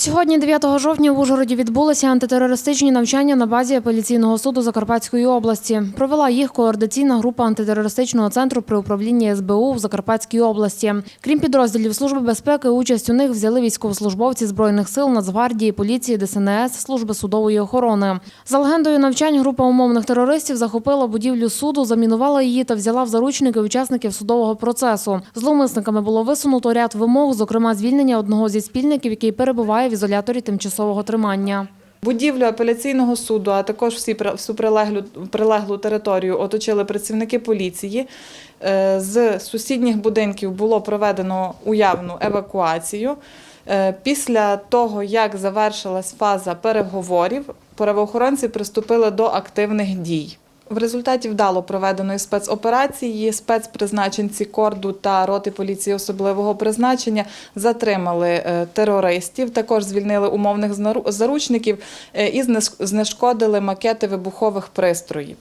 Сьогодні, 9 жовтня, в Ужгороді відбулися антитерористичні навчання на базі апеляційного суду Закарпатської області. Провела їх координаційна група антитерористичного центру при управлінні СБУ в Закарпатській області. Крім підрозділів Служби безпеки, участь у них взяли військовослужбовці Збройних сил, Нацгвардії, поліції, ДСНС, служби судової охорони. За легендою навчань, група умовних терористів захопила будівлю суду, замінувала її та взяла в заручники учасників судового процесу. Зловмисниками було висунуто ряд вимог, зокрема звільнення одного зі спільників, який перебуває в ізоляторі тимчасового тримання. Будівлю апеляційного суду, а також всі всю прилеглу, прилеглу територію оточили працівники поліції. Е, З сусідніх будинків було проведено уявну евакуацію. Е, Після того, як завершилась фаза переговорів, правоохоронці приступили до активних дій. В результаті вдало проведеної спецоперації спецпризначенці корду та роти поліції особливого призначення затримали е, терористів, також звільнили умовних заручників е, і знешкодили макети вибухових пристроїв.